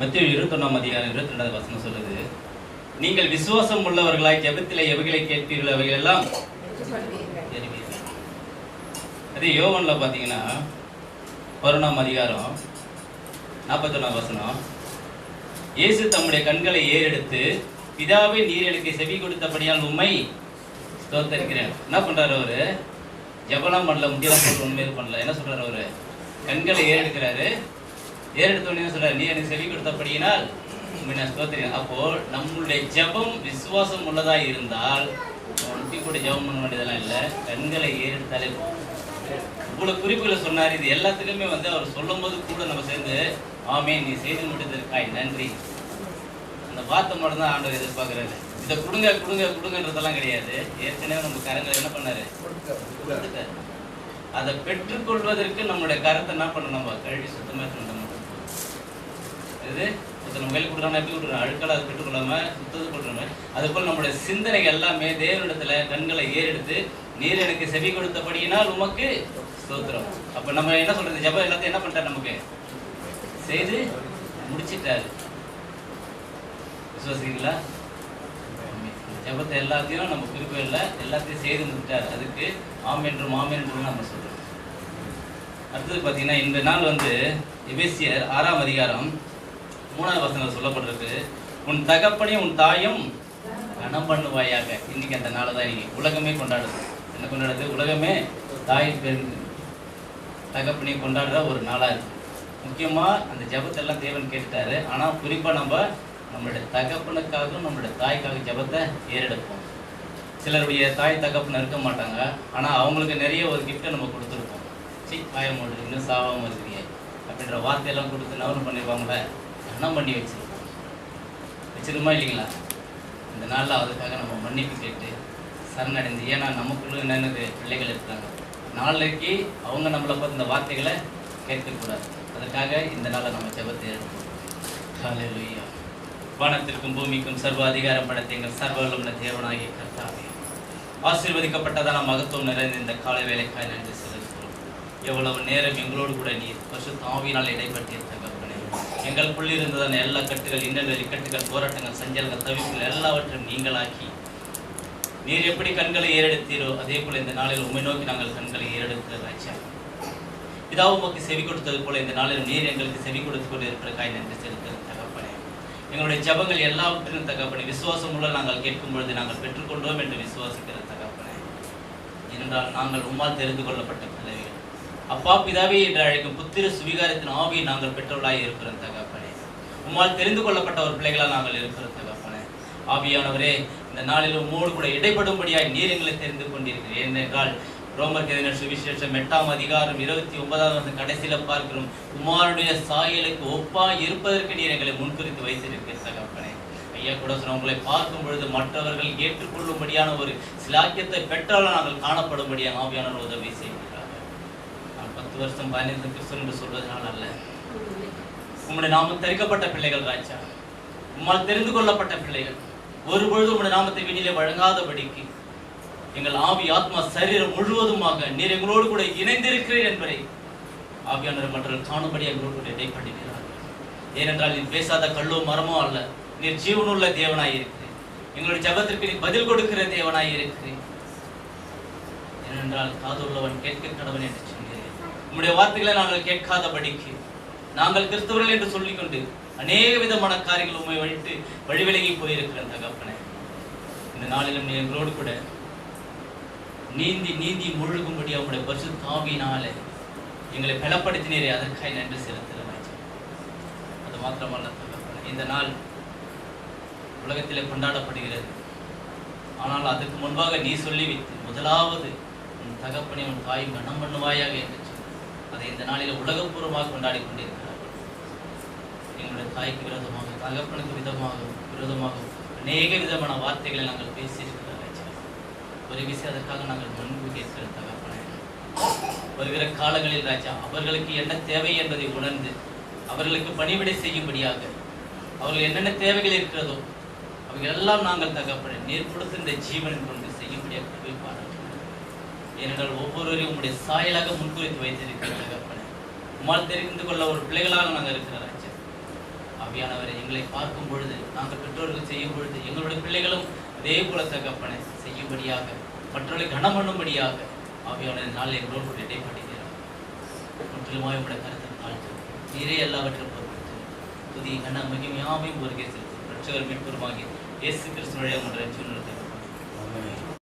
மத்திய இருபத்தொன்னாம் அதிகாரம் இருபத்தி ரெண்டாவது வசனம் சொல்லுது. நீங்கள் விசுவாசம் உள்ளவர்களாய் ஜெபத்திலே எவைகளை கேட்பீர்கள்? அவைகள் எல்லாம் அறிவீர்கள். அதே யோவன்ல பார்த்தீங்கன்னா பதினொன்றாம் அதிகாரம் நாற்பத்தொன்னாம் வசனம். இயேசு தம்முடைய கண்களை ஏறெடுத்து பிதாவே நீர் எனக்கு செவி கொடுத்தபடியால் உண்மை ஸ்தோத்தரிக்கிறேன். என்ன பண்றாரு அவரு? ஜபலாம் பண்ணல முக்கியலாம் சொல்ற உண்மையில் பண்ணல. என்ன சொல்றாரு அவரு? கண்களை ஏறெடுக்கிறாரு ஏறெடுத்தோடனே சொல்ல நீ எனக்கு செவி கொடுத்தபடியினால் அப்போ நம்மளுடைய ஜெபம் விசுவாசம் உள்ளதா இருந்தால் ஒட்டி கூட ஜெபம் பண்ண வேண்டியதெல்லாம் இல்லை கண்களை ஏறெடுத்தாலே இவ்வளவு குறிப்புகளை சொன்னார் இது எல்லாத்துக்குமே வந்து அவர் சொல்லும் போது கூட நம்ம சேர்ந்து ஆமே நீ செய்து முடித்ததற்காய் நன்றி. அந்த வார்த்தை மட்டும் தான் ஆண்டவர் எதிர்பார்க்கிறாரு. இதை கொடுங்க கொடுங்க கொடுங்கன்றதெல்லாம் கிடையாது. ஏற்கனவே நம்ம கரங்களை என்ன பண்ணாரு? அதை பெற்றுக்கொள்வதற்கு நம்மளுடைய கரத்தை என்ன பண்ணணும் நம்ம? கழுவி சுத்தமாக பண்ணணும் இது. ஒருத்தர் மொபைல் கொடுக்குறாங்க எப்படி கொடுக்குறாங்க? அழுக்கெல்லாம் அதை பெற்றுக்கொள்ளாம சுத்தத்தை கொடுக்குறோம் அதுபோல் நம்முடைய சிந்தனை எல்லாமே தேவனிடத்தில் கண்களை ஏறெடுத்து நீர் எனக்கு செவி கொடுத்தபடியினால் உமக்கு ஸ்தோத்திரம். அப்போ நம்ம என்ன சொல்கிறது ஜபம் எல்லாத்தையும் என்ன பண்ணிட்டார் நமக்கு? செய்து முடிச்சிட்டாரு. விசுவாசிங்களா ஜபத்தை எல்லாத்தையும் நம்ம குறிப்பிடல எல்லாத்தையும் செய்து முடிச்சிட்டாரு. அதுக்கு ஆம் என்றும் ஆம் என்றும் நம்ம சொல்கிறோம் அடுத்தது பார்த்தீங்கன்னா இந்த நாள் வந்து எபேசியர் ஆறாம் அதிகாரம் மூணாவது வசனம் சொல்லப்பட்டிருக்கு உன் தகப்பனையும் உன் தாயும் கனம் பண்ணுவாயாக. இன்னைக்கு அந்த நாளை தான் இன்னைக்கு உலகமே கொண்டாடுது. என்ன கொண்டாடுது? உலகமே தாய் பெருந்து தகப்பனையும் கொண்டாடுற ஒரு நாளாக இருக்கு. முக்கியமாக அந்த ஜபத்தெல்லாம் தேவன் கேட்டுட்டாரு. ஆனால் குறிப்பாக நம்ம நம்மளுடைய தகப்பனுக்காகவும் நம்மளுடைய தாய்க்காக ஜெபத்தை ஏறெடுப்போம். சிலருடைய தாய் தகப்பன் இருக்க மாட்டாங்க. ஆனால் அவங்களுக்கு நிறைய ஒரு கிஃப்ட்டை நம்ம கொடுத்துருப்போம். சி பாயம் இன்னும் சாவாமல் இருக்கிறீங்க. அப்படின்ற வார்த்தையெல்லாம் கொடுத்து நவரம் பண்ணியிருப்பாங்களே கனம் பண்ணி வச்சுருக்கோம். வச்சிருமா இல்லைங்களா? இந்த நாளில் அதுக்காக நம்ம மன்னிப்பு கேட்டு சரணடைந்து ஏன்னா நமக்குள்ளே என்னென்னது பிள்ளைகள் இருக்காங்க? நாளைக்கு அவங்க நம்மளை பார்த்து இந்த வார்த்தைகளை கேட்கக்கூடாது. அதற்காக இந்த நாளை நம்ம ஜெபத்தை எடுப்போம். ஹalleluya. வானத்திற்கும் பூமிக்கும் சர்வ அதிகாரம் படைத்த எங்கள் சர்வவல்லமுள்ள தேவனாகிய கர்த்தாவே ஆசீர்வதிக்கப்பட்டதான மகத்துவம் நிறைந்த இந்த காலை வேலைக்காக நன்றி செலுத்துகிறோம். எவ்வளவு நேரம் எங்களோடு கூட நீர் பசு தாவினால் இடைப்பட்டிய எங்களுக்குள் இருந்ததான எல்லா கட்டுகள் இன்னல் கட்டுகள் போராட்டங்கள் சஞ்சல்கள் தவிப்புகள் எல்லாவற்றையும் நீங்களாக்கி நீர் எப்படி கண்களை ஏறெடுத்தீரோ அதே போல இந்த நாளில் உண்மை நோக்கி நாங்கள் கண்களை ஏறெடுக்கிற ராஜா. பிதாவும் உமக்கு செவி கொடுத்தது போல இந்த நாளில் நீர் எங்களுக்கு செவி கொடுத்து கொண்டு இருக்கிறக்காய் நன்றி செலுத்த தகப்பனே. எங்களுடைய ஜபங்கள் எல்லாவற்றிலும் தகப்பனே விசுவாசம் உள்ள நாங்கள் கேட்கும் பொழுது நாங்கள் பெற்றுக்கொண்டோம் என்று விசுவாசிக்கிற தகப்பனே. என்றால் நாங்கள் உம்மால் தெரிந்து கொள்ளப்பட்ட பிள்ளைகள். அப்பா பிதாவே என்று அழைக்கும் புத்திர சுவீகாரத்தின் ஆவியை நாங்கள் பெற்றவர்களாய் இருக்கிறோம் தகப்பனே. உம்மால் தெரிந்து கொள்ளப்பட்ட ஒரு பிள்ளைகளாக நாங்கள் இருக்கிற தகப்பனே. ஆவியானவரே இந்த நாளில் உம்மோடு கூட இடைப்படும்படியாக நீர் எங்களை தெரிந்து கொண்டிருக்கிறேன் ஏனென்றால் ரோமர் கதின சுவிசேஷம் எட்டாம் அதிகாரம் இருபத்தி ஒன்பதாவது வருஷம் கடைசியில் பார்க்கிறோம். உமாருடைய சாயலுக்கு ஒப்பா இருப்பதற்கு நீர் எங்களை முன்குறித்து வைத்திருக்கிற தகப்பனே. ஐயா கூட உங்களை பார்க்கும் பொழுது மற்றவர்கள் ஏற்றுக்கொள்ளும்படியான ஒரு சிலாக்கியத்தை பெற்றாலும் நாங்கள் காணப்படும்படியான ஆவியானவர் உதவி செய்கிறார்கள் பத்து வருஷம் பதினைந்து கிறிஸ்தவன் என்று சொல்வதனால் அல்ல உம்முடைய நாமம் தரிக்கப்பட்ட பிள்ளைகள் ராஜா. உம்மால் தெரிந்து கொள்ளப்பட்ட பிள்ளைகள். ஒரு பொழுது உம்முடைய நாமத்தை வீட்டிலே வழங்காதபடிக்கு எங்கள் ஆவி ஆத்மா சரீரம் முழுவதுமாக நீர் எங்களோடு கூட இணைந்திருக்கிறீர் என்பதை ஆவியானவர் மற்றவர்கள் காணும்படி எங்களோடு கூட இடைப்படுகிறார்கள் ஏனென்றால் நீர் பேசாத கல்லோ மரமோ அல்ல நீர் ஜீவனுள்ள தேவனாய் இருக்கிறேன். எங்களுடைய ஜபத்திற்கு நீர் பதில் கொடுக்கிற தேவனாய் இருக்கிறேன். ஏனென்றால் காதுள்ளவன் கேட்க கடவன் என்று சொன்னீர்கள் உம்முடைய வார்த்தைகளை நாங்கள் கேட்காதபடிக்கு நாங்கள் கிறிஸ்தவர்கள் என்று சொல்லிக்கொண்டு அநேக விதமான காரியங்கள் உண்மை வழித்து வழிவிலகி போயிருக்கிற தகப்பனே. இந்த நாளிலும் நீ எங்களோடு கூட நீந்தி நீந்தி முழுகும்படி அவங்களுடைய பசு தாவினால எங்களை பலப்படுத்தினீரே. அதற்காக நன்றி செலுத்துகிறேன் அது மாத்திரமல்ல தகப்பனே. இந்த நாள் உலகத்திலே கொண்டாடப்படுகிறது. ஆனால் அதுக்கு முன்பாக நீ சொல்லி வைத்து முதலாவது உன் தகப்பனை உன் தாயும் கனம் பண்ணுவாயாக என்று அதை இந்த நாளில் உலகபூர்வமாக கொண்டாடி கொண்டிருக்கிறார்கள் எங்களுடைய தாய்க்கு விரோதமாக தகப்பனுக்கு விதமாக விரோதமாக அநேக விதமான வார்த்தைகளை நாங்கள் பேசியிருக்கிறோம் ராஜா. ஒரு விஷயம் அதற்காக நாங்கள் முன்பு கேட்கிற தகப்பன வருகிற காலங்களில் ராஜா அவர்களுக்கு என்ன தேவை என்பதை உணர்ந்து அவர்களுக்கு பணிவிடை செய்யும்படியாக அவர்கள் என்னென்ன தேவைகள் இருக்கிறதோ அவைகள் எல்லாம் நாங்கள் தகப்பன நீர் கொடுத்த இந்த ஜீவனின் கொண்டு செய்யும்படியாக ஏனென்றால் ஒவ்வொருவரையும் உங்களுடைய சாயலாக முன்குறித்து வைத்திருக்கிற தகப்பனே உம்மால் தெரிந்து கொள்ள ஒரு பிள்ளைகளாக நாங்கள் இருக்கிற ராஜா. அவையானவரை எங்களை பார்க்கும் பொழுது நாங்கள் பெற்றோர்கள் செய்யும் பொழுது எங்களுடைய பிள்ளைகளும் அதே போல தகப்பனை செய்யும்படியாக மற்றவர்களை கனம் பண்ணும்படியாக ஆவியானவர் நாள் எங்களோடு கூட இடைப்படுகிறார் முற்றிலுமாய் உங்களுடைய கருத்தை தாழ்த்து நீரே எல்லாவற்றையும் பொருட்படுத்து புதிய கன மகிமையாமையும் ஒரு கேசில் ரட்சகர் மீட்புறமாகி இயேசு கிறிஸ்துவனுடைய ஒன்றை நடத்துகிறோம்